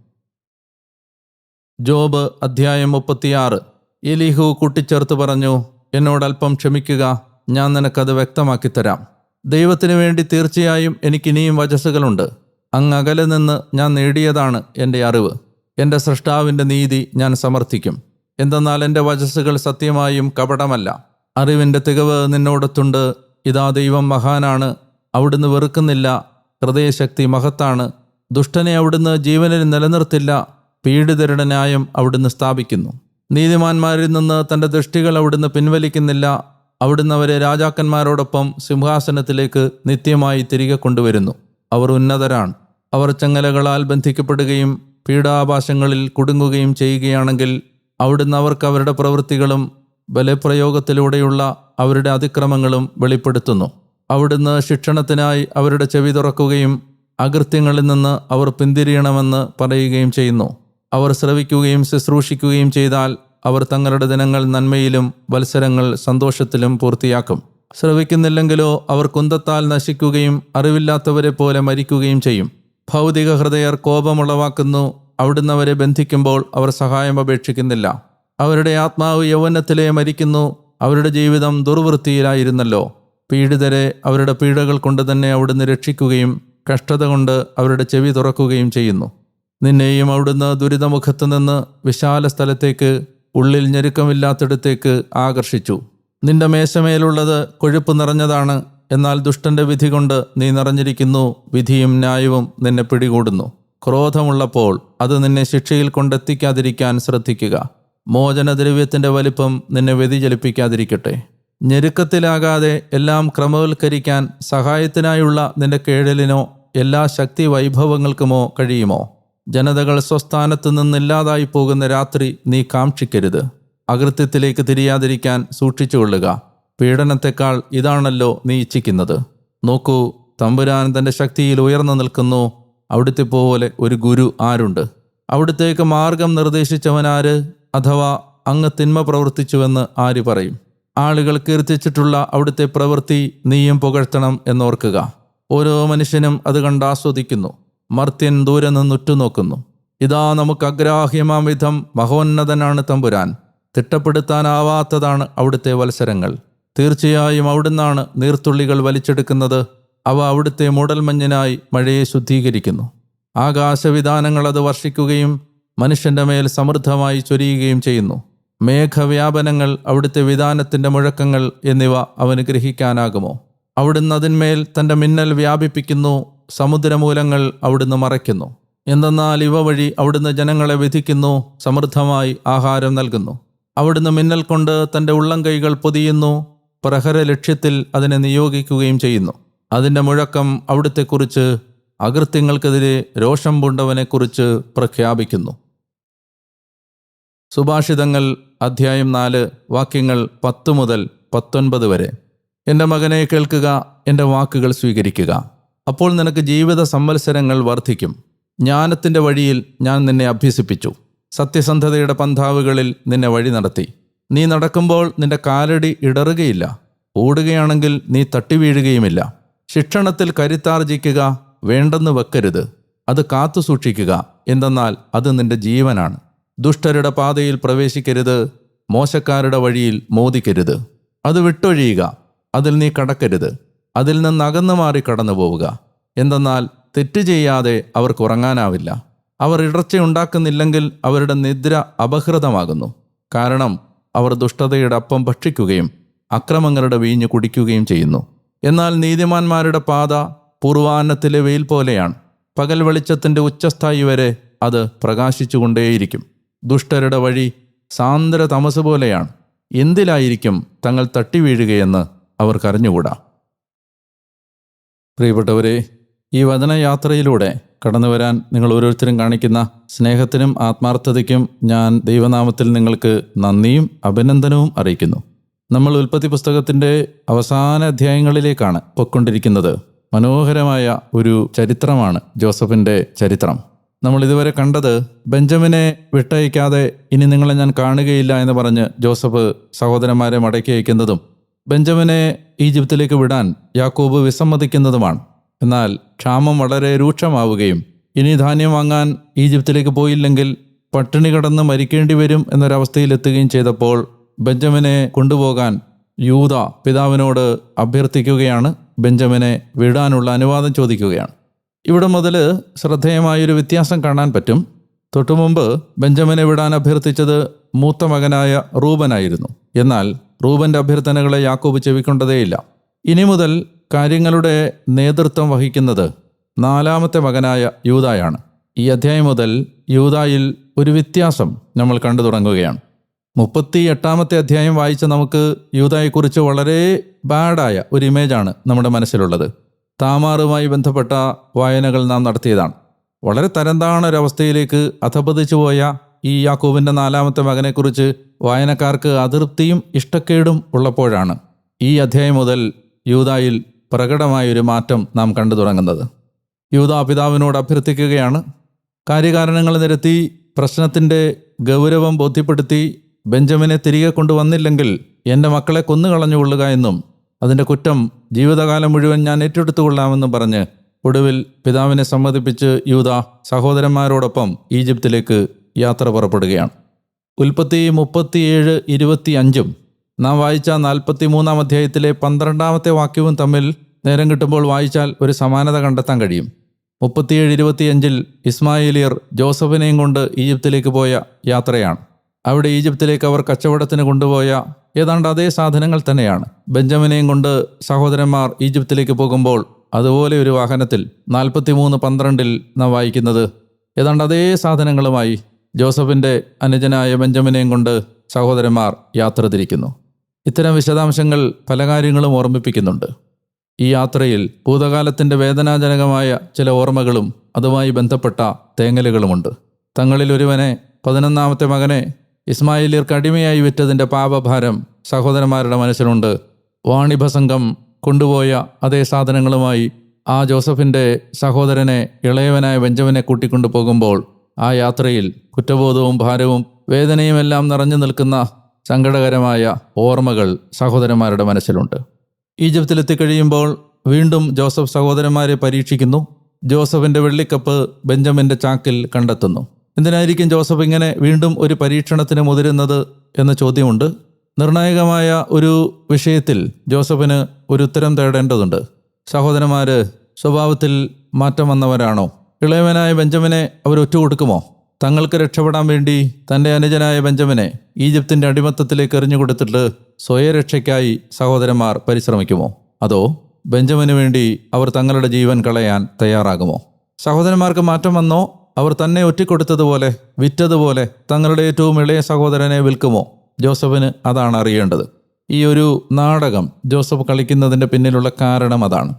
[SPEAKER 1] ജോബ് അധ്യായം മുപ്പത്തിയാറ്. എലിഹു കൂട്ടിച്ചേർത്ത് പറഞ്ഞു എന്നോട് അല്പം ക്ഷമിക്കുക ഞാൻ നിനക്കത് വ്യക്തമാക്കി തരാം ദൈവത്തിന് വേണ്ടി തീർച്ചയായും എനിക്കിനിയും വചസ്സുകളുണ്ട്. അങ്ങ് അകലെ നിന്ന് ഞാൻ നേടിയതാണ് എന്റെ അറിവ്. എന്റെ സൃഷ്ടാവിന്റെ നീതി ഞാൻ സമർത്ഥിക്കും. എന്തെന്നാൽ എന്റെ വചസ്സുകൾ സത്യമായും കപടമല്ല. അറിവിന്റെ തികവ് നിന്നോടത്തുണ്ട്. ഇതാ ദൈവം മഹാനാണ്. അവിടുന്ന് വെറുക്കുന്നില്ല. ഹൃദയശക്തി മഹത്താണ്. ദുഷ്ടനെ അവിടുന്ന് ജീവനിൽ നിലനിർത്തില്ല. പീഡിതരുടെ ന്യായം അവിടുന്ന് സ്ഥാപിക്കുന്നു. നീതിമാന്മാരിൽ നിന്ന് തന്റെ ദൃഷ്ടികൾ അവിടുന്ന് പിൻവലിക്കുന്നില്ല. അവിടുന്ന് അവരെ രാജാക്കന്മാരോടൊപ്പം സിംഹാസനത്തിലേക്ക് നിത്യമായി തിരികെ കൊണ്ടുവരുന്നു. അവർ ഉന്നതരാണ്. അവർ ചങ്ങലകളാൽ ബന്ധിക്കപ്പെടുകയും പീഡാപാശങ്ങളിൽ കുടുങ്ങുകയും ചെയ്യുകയാണെങ്കിൽ അവിടുന്ന് അവർക്ക് അവരുടെ പ്രവൃത്തികളും ബലപ്രയോഗത്തിലൂടെയുള്ള അവരുടെ അതിക്രമങ്ങളും വെളിപ്പെടുത്തുന്നു. അവിടുന്ന് ശിക്ഷണത്തിനായി അവരുടെ ചെവി തുറക്കുകയും അകൃത്യങ്ങളിൽ നിന്ന് അവർ പിന്തിരിയണമെന്ന് പറയുകയും ചെയ്യുന്നു. അവർ ശ്രവിക്കുകയും ശുശ്രൂഷിക്കുകയും ചെയ്താൽ അവർ തങ്ങളുടെ ദിനങ്ങൾ നന്മയിലും വത്സരങ്ങൾ സന്തോഷത്തിലും പൂർത്തിയാക്കും. ശ്രവിക്കുന്നില്ലെങ്കിലോ അവർ കുന്തത്താൽ നശിക്കുകയും അറിവില്ലാത്തവരെ പോലെ മരിക്കുകയും ചെയ്യും. ഭൗതിക ഹൃദയർ കോപമുളവാക്കുന്നു. അവിടുന്ന് അവരെ ബന്ധിക്കുമ്പോൾ അവർ സഹായം അപേക്ഷിക്കുന്നില്ല. അവരുടെ ആത്മാവ് യൗവനത്തിലെ മരിക്കുന്നു. അവരുടെ ജീവിതം ദുർവൃത്തിയിലായിരുന്നല്ലോ. പീഡിതരെ അവരുടെ പീഡകൾ കൊണ്ട് തന്നെ അവിടുന്ന് രക്ഷിക്കുകയും കഷ്ടത കൊണ്ട് അവരുടെ ചെവി തുറക്കുകയും ചെയ്യുന്നു. നിന്നെയും അവിടുന്ന് ദുരിതമുഖത്ത് നിന്ന് വിശാല സ്ഥലത്തേക്ക് ഉള്ളിൽ ഞെരുക്കമില്ലാത്തിടത്തേക്ക് ആകർഷിച്ചു. നിന്റെ മേശമേലുള്ളത് കൊഴുപ്പ് നിറഞ്ഞതാണ്. എന്നാൽ ദുഷ്ടന്റെ വിധി കൊണ്ട് നീ നിറഞ്ഞിരിക്കുന്നു വിധിയും ന്യായവും നിന്നെ പിടികൂടുന്നു. ക്രോധമുള്ളപ്പോൾ അത് നിന്നെ ശിക്ഷയിൽ കൊണ്ടെത്തിക്കാതിരിക്കാൻ ശ്രദ്ധിക്കുക. മോചനദ്രവ്യത്തിന്റെ വലിപ്പം നിന്നെ വ്യതിചലിപ്പിക്കാതിരിക്കട്ടെ ഞെരുക്കത്തിലാകാതെ എല്ലാം ക്രമവൽക്കരിക്കാൻ സഹായത്തിനായുള്ള നിന്റെ കേഴലിനോ എല്ലാ ശക്തി വൈഭവങ്ങൾക്കുമോ കഴിയുമോ? ജനതകൾ സ്വസ്ഥാനത്ത് നിന്നില്ലാതായി പോകുന്ന രാത്രി നീ കാക്ഷിക്കരുത്. അകൃത്യത്തിലേക്ക് തിരിയാതിരിക്കാൻ സൂക്ഷിച്ചുകൊള്ളുക. പീഡനത്തെക്കാൾ ഇതാണല്ലോ നീ ഇച്ഛിക്കുന്നത്. നോക്കൂ തമ്പുരാൻ തന്റെ ശക്തിയിൽ ഉയർന്നു നിൽക്കുന്നു. അവിടുത്തെ പോലെ ഒരു ഗുരു ആരുണ്ട്? അവിടുത്തേക്ക് മാർഗം നിർദ്ദേശിച്ചവനാര് അഥവാ അങ്ങ് തിന്മ പ്രവർത്തിച്ചുവെന്ന് ആര് പറയും? ആളുകൾ കീർത്തിച്ചിട്ടുള്ള അവിടുത്തെ പ്രവൃത്തി നീയും പുകഴ്ത്തണം എന്നോർക്കുക. ഓരോ മനുഷ്യനും അത് കണ്ട് ആസ്വദിക്കുന്നു. മർത്യൻ ദൂരെ നിന്നുറ്റുനോക്കുന്നു ഇതാ നമുക്ക് അഗ്രാഹ്യമാം വിധം മഹോന്നതനാണ് തമ്പുരാൻ. തിട്ടപ്പെടുത്താനാവാത്തതാണ് അവിടുത്തെ വത്സരങ്ങൾ. തീർച്ചയായും അവിടുന്നാണ് നീർത്തുള്ളികൾ വലിച്ചെടുക്കുന്നത്. അവ അവിടുത്തെ മൂടൽമഞ്ഞിനായി മഴയെ ശുദ്ധീകരിക്കുന്നു. ആകാശവിധാനങ്ങൾ അത് വർഷിക്കുകയും മനുഷ്യന്റെ മേൽ സമൃദ്ധമായി ചൊരിയുകയും ചെയ്യുന്നു. മേഘവ്യാപനങ്ങൾ അവിടുത്തെ വിധാനത്തിന്റെ മുഴക്കങ്ങൾ എന്നിവ അവന് ഗ്രഹിക്കാനാകുമോ? അവിടുന്ന് അതിന്മേൽ തന്റെ മിന്നൽ വ്യാപിപ്പിക്കുന്നു സമുദ്രമൂലങ്ങൾ അവിടുന്ന് മറയ്ക്കുന്നു. എന്തെന്നാൽ ഇവ വഴി അവിടുന്ന് ജനങ്ങളെ വിധിക്കുന്നു സമൃദ്ധമായി ആഹാരം നൽകുന്നു. അവിടുന്ന് മിന്നൽ കൊണ്ട് തന്റെ ഉള്ളം കൈകൾ പൊതിയുന്നു പ്രഹര ലക്ഷ്യത്തിൽ അതിനെ നിയോഗിക്കുകയും ചെയ്യുന്നു. അതിന്റെ മുഴക്കം അവിടുത്തെക്കുറിച്ച് അകൃത്യങ്ങൾക്കെതിരെ രോഷം പൂണ്ടവനെക്കുറിച്ച് പ്രഖ്യാപിക്കുന്നു. സുഭാഷിതങ്ങൾ അധ്യായം നാല് വാക്യങ്ങൾ പത്ത് മുതൽ പത്തൊൻപത് വരെ. എന്റെ മകനെ കേൾക്കുക എന്റെ വാക്കുകൾ സ്വീകരിക്കുക. അപ്പോൾ നിനക്ക് ജീവിത സംവത്സരങ്ങൾ വർദ്ധിക്കും. ജ്ഞാനത്തിന്റെ വഴിയിൽ ഞാൻ നിന്നെ അഭ്യസിപ്പിച്ചു. സത്യസന്ധതയുടെ പന്ഥാവുകളിൽ നിന്നെ വഴി നടത്തി. നീ നടക്കുമ്പോൾ നിന്റെ കാലടി ഇടറുകയില്ല. ഓടുകയാണെങ്കിൽ നീ തട്ടി വീഴുകയുമില്ല. ശിക്ഷണത്തിൽ കരുത്താർജിക്കുക വേണ്ടെന്ന് വെക്കരുത്. അത് കാത്തു സൂക്ഷിക്കുക. എന്തെന്നാൽ അത് നിന്റെ ജീവനാണ്. ദുഷ്ടരുടെ പാതയിൽ പ്രവേശിക്കരുത്. മോശക്കാരുടെ വഴിയിൽ മോദിക്കരുത്. അത് വിട്ടൊഴിയുക. അതിൽ നീ കടക്കരുത്. അതിൽ നിന്ന് അകന്നു മാറി കടന്നു പോവുക എന്തെന്നാൽ തെറ്റ് ചെയ്യാതെ അവർക്ക് ഉറങ്ങാനാവില്ല. അവർ ഇടർച്ചയുണ്ടാക്കുന്നില്ലെങ്കിൽ അവരുടെ നിദ്ര അപഹൃതമാകുന്നു. കാരണം അവർ ദുഷ്ടതയുടെ അപ്പം ഭക്ഷിക്കുകയും അക്രമങ്ങളുടെ വീഞ്ഞ് കുടിക്കുകയും ചെയ്യുന്നു. എന്നാൽ നീതിമാന്മാരുടെ പാത പൂർവാന്നത്തിലെ വെയിൽ പോലെയാണ്. പകൽ വെളിച്ചത്തിന്റെ ഉച്ചസ്ഥായി വരെ അത് പ്രകാശിച്ചുകൊണ്ടേയിരിക്കും. ദുഷ്ടരുടെ വഴി സാന്ദ്ര തമസ് പോലെയാണ്. എന്തിലായിരിക്കും തങ്ങൾ തട്ടി വീഴുകയെന്ന് അവർക്കറിഞ്ഞുകൂടാ? പ്രിയപ്പെട്ടവരെ ഈ വചനയാത്രയിലൂടെ കടന്നു വരാൻ നിങ്ങൾ ഓരോരുത്തരും കാണിക്കുന്ന സ്നേഹത്തിനും ആത്മാർത്ഥതയ്ക്കും ഞാൻ ദൈവനാമത്തിൽ നിങ്ങൾക്ക് നന്ദിയും അഭിനന്ദനവും അറിയിക്കുന്നു. നമ്മൾ ഉൽപ്പത്തി പുസ്തകത്തിന്റെ അവസാന അധ്യായങ്ങളിലേക്കാണ് പൊയ്ക്കൊണ്ടിരിക്കുന്നത്. മനോഹരമായ ഒരു ചരിത്രമാണ് ജോസഫിന്റെ ചരിത്രം. നമ്മൾ ഇതുവരെ കണ്ടത് ബെഞ്ചമിനെ വിട്ടയക്കാതെ ഇനി നിങ്ങളെ ഞാൻ കാണുകയില്ല എന്ന് പറഞ്ഞ് ജോസഫ് സഹോദരന്മാരെ മടക്കി അയക്കുന്നതും ബെഞ്ചമിനെ ഈജിപ്തിലേക്ക് വിടാൻ യാക്കോബ് വിസമ്മതിക്കുന്നതുമാണ്. എന്നാൽ ക്ഷാമം വളരെ രൂക്ഷമാവുകയും ഇനി ധാന്യം വാങ്ങാൻ ഈജിപ്തിലേക്ക് പോയില്ലെങ്കിൽ പട്ടിണി കടന്ന് മരിക്കേണ്ടി വരും എന്നൊരവസ്ഥയിലെത്തുകയും ചെയ്തപ്പോൾ ബെഞ്ചമിനെ കൊണ്ടുപോകാൻ യൂത പിതാവിനോട് അഭ്യർത്ഥിക്കുകയാണ്. ബെഞ്ചമിനെ വിടാനുള്ള അനുവാദം ചോദിക്കുകയാണ്. ഇവിടെ മുതൽ ശ്രദ്ധേയമായൊരു വ്യത്യാസം കാണാൻ പറ്റും. തൊട്ടുമുമ്പ് ബെഞ്ചമിനെ വിടാൻ അഭ്യർത്ഥിച്ചത് മൂത്ത മകനായ റൂബനായിരുന്നു. എന്നാൽ റൂബന്റെ അഭ്യർത്ഥനകളെ യാക്കോബ് ചെവിക്കൊണ്ടതേയില്ല. ഇനി മുതൽ കാര്യങ്ങളുടെ നേതൃത്വം വഹിക്കുന്നത് നാലാമത്തെ മകനായ യൂതായാണ് ഈ അധ്യായം മുതൽ യൂതായിൽ ഒരു വ്യത്യാസം നമ്മൾ കണ്ടു തുടങ്ങുകയാണ്. മുപ്പത്തി എട്ടാമത്തെ അധ്യായം വായിച്ച നമുക്ക് യൂതായെക്കുറിച്ച് വളരെ ബാഡായ ഒരു ഇമേജാണ് നമ്മുടെ മനസ്സിലുള്ളത്. താമാറുമായി ബന്ധപ്പെട്ട വായനകൾ നാം നടത്തിയതാണ്. വളരെ തരംതാണ ഒരവസ്ഥയിലേക്ക് അധപതിച്ചു പോയ ഈ യാക്കൂബിന്റെ നാലാമത്തെ മകനെക്കുറിച്ച് വായനക്കാർക്ക് അതൃപ്തിയും ഇഷ്ടക്കേടും ഉള്ളപ്പോഴാണ് ഈ അധ്യായം മുതൽ യൂതായിൽ പ്രകടമായൊരു മാറ്റം നാം കണ്ടു തുടങ്ങുന്നത്. യൂതാ പിതാവിനോട് അഭ്യർത്ഥിക്കുകയാണ് കാര്യകാരണങ്ങൾ നിരത്തി പ്രശ്നത്തിന്റെ ഗൗരവം ബോധ്യപ്പെടുത്തി ബെഞ്ചമിനെ തിരികെ കൊണ്ടുവന്നില്ലെങ്കിൽ എന്റെ മക്കളെ കൊന്നുകളഞ്ഞുകൊള്ളുക എന്നും അതിന്റെ കുറ്റം ജീവിതകാലം മുഴുവൻ ഞാൻ ഏറ്റെടുത്തുകൊള്ളാമെന്നും പറഞ്ഞ് ഒടുവിൽ പിതാവിനെ സമ്മതിപ്പിച്ച് യൂത സഹോദരന്മാരോടൊപ്പം ഈജിപ്തിലേക്ക് യാത്ര പുറപ്പെടുകയാണ്. ഉൽപ്പത്തി മുപ്പത്തിയേഴ് ഇരുപത്തി അഞ്ചും നാം വായിച്ച നാൽപ്പത്തി മൂന്നാം അധ്യായത്തിലെ പന്ത്രണ്ടാമത്തെ വാക്യവും തമ്മിൽ നേരം കിട്ടുമ്പോൾ വായിച്ചാൽ ഒരു സമാനത കണ്ടെത്താൻ കഴിയും. മുപ്പത്തിയേഴ് ഇരുപത്തിയഞ്ചിൽ ഇസ്മായിലിയർ ജോസഫിനെയും കൊണ്ട് ഈജിപ്തിലേക്ക് പോയ യാത്രയാണ്. അവിടെ ഈജിപ്തിലേക്ക് അവർ കച്ചവടത്തിന് കൊണ്ടുപോയ ഏതാണ്ട് അതേ സാധനങ്ങൾ തന്നെയാണ്. ബെഞ്ചമിനെയും കൊണ്ട് സഹോദരന്മാർ ഈജിപ്തിലേക്ക് പോകുമ്പോൾ അതുപോലെ ഒരു വാഹനത്തിൽ നാൽപ്പത്തിമൂന്ന് പന്ത്രണ്ടിൽ നാം വായിക്കുന്നത് ഏതാണ്ട് അതേ സാധനങ്ങളുമായി ജോസഫിന്റെ അനുജനായ ബെഞ്ചമിനെയും കൊണ്ട് സഹോദരന്മാർ യാത്ര തിരിക്കുന്നു. ഇത്തരം വിശദാംശങ്ങൾ പല കാര്യങ്ങളും ഓർമ്മിപ്പിക്കുന്നുണ്ട്. ഈ യാത്രയിൽ ഭൂതകാലത്തിന്റെ വേദനാജനകമായ ചില ഓർമ്മകളും അതുമായി ബന്ധപ്പെട്ട തേങ്ങലുകളുമുണ്ട്. തങ്ങളിൽ ഒരുവനെ പതിനൊന്നാമത്തെ മകനെ ഇസ്മായിലിയർക്ക് കടിമയായി വിറ്റതിന്റെ പാപഭാരം സഹോദരന്മാരുടെ മനസ്സിലുണ്ട്. വാണിഭസംഘം കൊണ്ടുപോയ അതേ സാധനങ്ങളുമായി ആ ജോസഫിന്റെ സഹോദരനെ ഇളയവനായ ബെഞ്ചമിനെ കൂട്ടിക്കൊണ്ടു പോകുമ്പോൾ ആ യാത്രയിൽ കുറ്റബോധവും ഭാരവും വേദനയുമെല്ലാം നിറഞ്ഞു നിൽക്കുന്ന സങ്കടകരമായ ഓർമ്മകൾ സഹോദരന്മാരുടെ മനസ്സിലുണ്ട്. ഈജിപ്തിലെത്തിക്കഴിയുമ്പോൾ വീണ്ടും ജോസഫ് സഹോദരന്മാരെ പരീക്ഷിക്കുന്നു. ജോസഫിന്റെ വെള്ളിക്കപ്പ് ബെഞ്ചമിന്റെ ചാക്കിൽ കണ്ടെത്തുന്നു. എന്തിനായിരിക്കും ജോസഫ് ഇങ്ങനെ വീണ്ടും ഒരു പരീക്ഷണത്തിന് മുതിരുന്നത് എന്ന ചോദ്യമുണ്ട്. നിർണായകമായ ഒരു വിഷയത്തിൽ ജോസഫിന് ഒരു ഉത്തരം തേടേണ്ടതുണ്ട്. സഹോദരന്മാര് സ്വഭാവത്തിൽ മാറ്റം വന്നവരാണോ? ഇളയവനായ ബെഞ്ചമിനെ അവർ ഒറ്റുകൊടുക്കുമോ തങ്ങൾക്ക് രക്ഷപ്പെടാൻ വേണ്ടി തന്റെ അനുജനായ ബെഞ്ചമിനെ ഈജിപ്തിന്റെ അടിമത്തത്തിലേക്ക് എറിഞ്ഞുകൊടുത്തിട്ട് സ്വയരക്ഷയ്ക്കായി സഹോദരന്മാർ പരിശ്രമിക്കുമോ? അതോ ബെഞ്ചമിന് വേണ്ടി അവർ തങ്ങളുടെ ജീവൻ കളയാൻ തയ്യാറാകുമോ? സഹോദരന്മാർക്ക് മാറ്റം വന്നോ? അവർ തന്നെ ഒറ്റിക്കൊടുത്തതുപോലെ വിറ്റതുപോലെ തങ്ങളുടെ ഏറ്റവും ഇളയ സഹോദരനെ വിൽക്കുമോ? ജോസഫിന് അതാണ് അറിയേണ്ടത്. ഈ ഒരു നാടകം ജോസഫ് കളിക്കുന്നതിന്റെ പിന്നിലുള്ള കാരണം അതാണ്.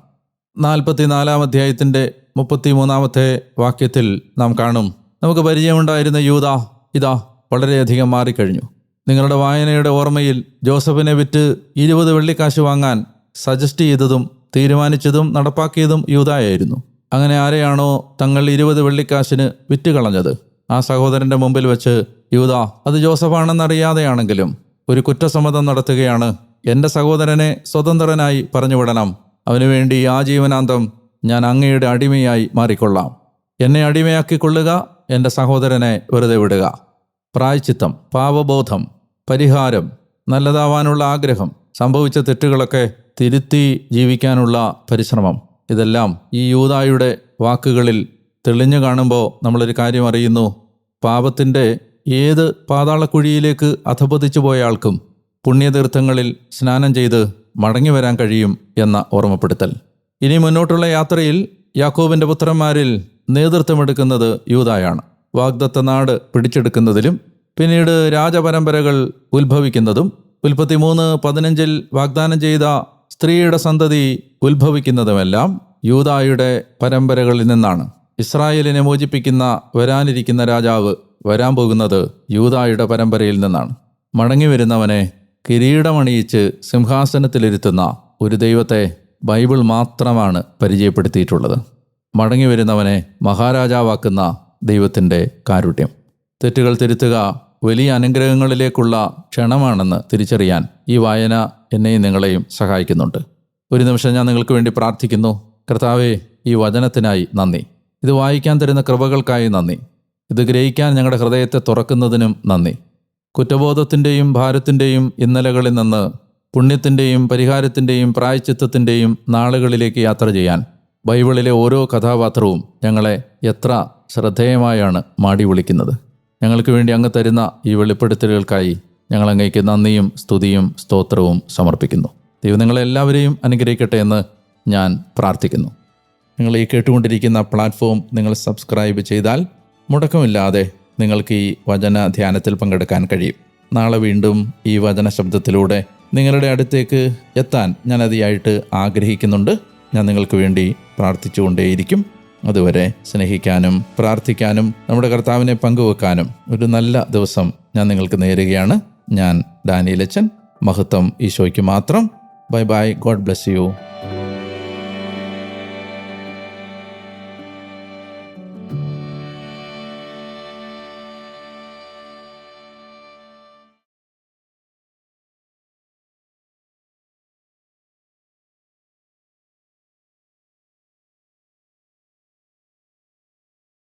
[SPEAKER 1] നാൽപ്പത്തിനാലാം അധ്യായത്തിന്റെ മുപ്പത്തി മൂന്നാമത്തെ വാക്യത്തിൽ നാം കാണും. നമുക്ക് പരിചയമുണ്ടായിരുന്ന യൂത ഇതാ വളരെയധികം മാറിക്കഴിഞ്ഞു. നിങ്ങളുടെ വായനയുടെ ഓർമ്മയിൽ ജോസഫിനെ വിറ്റ് ഇരുപത് വെള്ളിക്കാശ് വാങ്ങാൻ സജസ്റ്റ് ചെയ്തതും തീരുമാനിച്ചതും നടപ്പാക്കിയതും യൂതായായിരുന്നു അങ്ങനെ ആരെയാണോ തങ്ങൾ ഇരുപത് വെള്ളിക്കാശിന് വിറ്റ് കളഞ്ഞത് ആ സഹോദരന്റെ മുമ്പിൽ വെച്ച് യൂത അത് ജോസഫാണെന്നറിയാതെയാണെങ്കിലും ഒരു കുറ്റസമ്മതം നടത്തുകയാണ്. എന്റെ സഹോദരനെ സ്വതന്ത്രനായി പറഞ്ഞുവിടണം. അവനുവേണ്ടി ആ ജീവനാന്തം ഞാൻ അങ്ങയുടെ അടിമയായി മാറിക്കൊള്ളാം. എന്നെ അടിമയാക്കിക്കൊള്ളുക എന്റെ സഹോദരനെ വെറുതെ വിടുക. പ്രായച്ചിത്തം പാവബോധം പരിഹാരം നല്ലതാവാനുള്ള ആഗ്രഹം സംഭവിച്ച തെറ്റുകളൊക്കെ തിരുത്തി ജീവിക്കാനുള്ള പരിശ്രമം ഇതെല്ലാം ഈ യൂതായുടെ വാക്കുകളിൽ തെളിഞ്ഞു കാണുമ്പോൾ നമ്മളൊരു കാര്യം അറിയുന്നു. പാപത്തിന്റെ ഏത് പാതാളക്കുഴിയിലേക്ക് അധപതിച്ചു പോയ ആൾക്കും പുണ്യതീർത്ഥങ്ങളിൽ സ്നാനം ചെയ്ത് മടങ്ങി വരാൻ കഴിയും എന്ന ഓർമ്മപ്പെടുത്തൽ. ഇനി മുന്നോട്ടുള്ള യാത്രയിൽ യാക്കോബിന്റെ പുത്രന്മാരിൽ നേതൃത്വമെടുക്കുന്നത് യൂതായാണ്. വാഗ്ദത്ത നാട് പിടിച്ചെടുക്കുന്നതിലും പിന്നീട് രാജപരമ്പരകൾ ഉത്ഭവിക്കുന്നതും ഉൽപ്പത്തി മൂന്ന് പതിനഞ്ചിൽ വാഗ്ദാനം ചെയ്ത സ്ത്രീയുടെ സന്തതി ഉത്ഭവിക്കുന്നതുമെല്ലാം യൂതായുടെ പരമ്പരകളിൽ നിന്നാണ്. ഇസ്രായേലിനെ മോചിപ്പിക്കുന്ന വരാനിരിക്കുന്ന രാജാവ് വരാൻ പോകുന്നത് യൂതായുടെ പരമ്പരയിൽ നിന്നാണ്. മടങ്ങി വരുന്നവനെ കിരീടമണിയിച്ച് സിംഹാസനത്തിലിരുത്തുന്ന ഒരു ദൈവത്തെ ബൈബിൾ മാത്രമാണ് പരിചയപ്പെടുത്തിയിട്ടുള്ളത്. മടങ്ങി വരുന്നവനെ മഹാരാജാവാക്കുന്ന ദൈവത്തിന്റെ കാരുണ്യം. തെറ്റുകൾ തിരുത്തുക വലിയ അനുഗ്രഹങ്ങളിലേക്കുള്ള ക്ഷണമാണെന്ന് തിരിച്ചറിയാൻ ഈ വായന എന്നെയും നിങ്ങളെയും സഹായിക്കുന്നുണ്ട്. ഒരു നിമിഷം ഞാൻ നിങ്ങൾക്ക് വേണ്ടി പ്രാർത്ഥിക്കുന്നു. കർത്താവെ ഈ വചനത്തിനായി നന്ദി. ഇത് വായിക്കാൻ തരുന്ന കൃപകൾക്കായി നന്ദി. ഇത് ഗ്രഹിക്കാൻ ഞങ്ങളുടെ ഹൃദയത്തെ തുറക്കുന്നതിനും നന്ദി. കുറ്റബോധത്തിന്റെയും ഭാരത്തിന്റെയും ഇന്നലകളിൽ നിന്ന് പുണ്യത്തിന്റെയും പരിഹാരത്തിന്റെയും പ്രായച്ചിത്തത്തിന്റെയും നാളുകളിലേക്ക് യാത്ര ചെയ്യാൻ ബൈബിളിലെ ഓരോ കഥാപാത്രവും ഞങ്ങളെ എത്ര ശ്രദ്ധേയമായാണ് മാടി വിളിക്കുന്നത്. ഞങ്ങൾക്ക് വേണ്ടി അങ്ങ് തരുന്ന ഈ വെളിപ്പെടുത്തലുകൾക്കായി ഞങ്ങൾ അങ്ങേക്ക് നന്ദിയും സ്തുതിയും സ്തോത്രവും സമർപ്പിക്കുന്നു. ദൈവം നിങ്ങളെല്ലാവരെയും അനുഗ്രഹിക്കട്ടെ എന്ന് ഞാൻ പ്രാർത്ഥിക്കുന്നു. നിങ്ങൾ ഈ കേട്ടുകൊണ്ടിരിക്കുന്ന പ്ലാറ്റ്ഫോം നിങ്ങൾ സബ്സ്ക്രൈബ് ചെയ്താൽ മുടക്കമില്ലാതെ നിങ്ങൾക്ക് ഈ വചന ധ്യാനത്തിൽ പങ്കെടുക്കാൻ കഴിയും. നാളെ വീണ്ടും ഈ വചന ശബ്ദത്തിലൂടെ നിങ്ങളുടെ അടുത്തേക്ക് എത്താൻ ഞാനതിയായിട്ട് ആഗ്രഹിക്കുന്നുണ്ട്. ഞാൻ നിങ്ങൾക്ക് വേണ്ടി പ്രാർത്ഥിച്ചുകൊണ്ടേയിരിക്കും. അതുവരെ സ്നേഹിക്കാനും പ്രാർത്ഥിക്കാനും നമ്മുടെ കർത്താവിനെ പങ്കുവെക്കാനും ഒരു നല്ല ദിവസം ഞാൻ നിങ്ങൾക്ക് നേരുകയാണ്. ഞാൻ ഡാനിയലച്ചൻ. മഹത്വം ഈശോയ്ക്ക് മാത്രം. Bye bye. God bless you.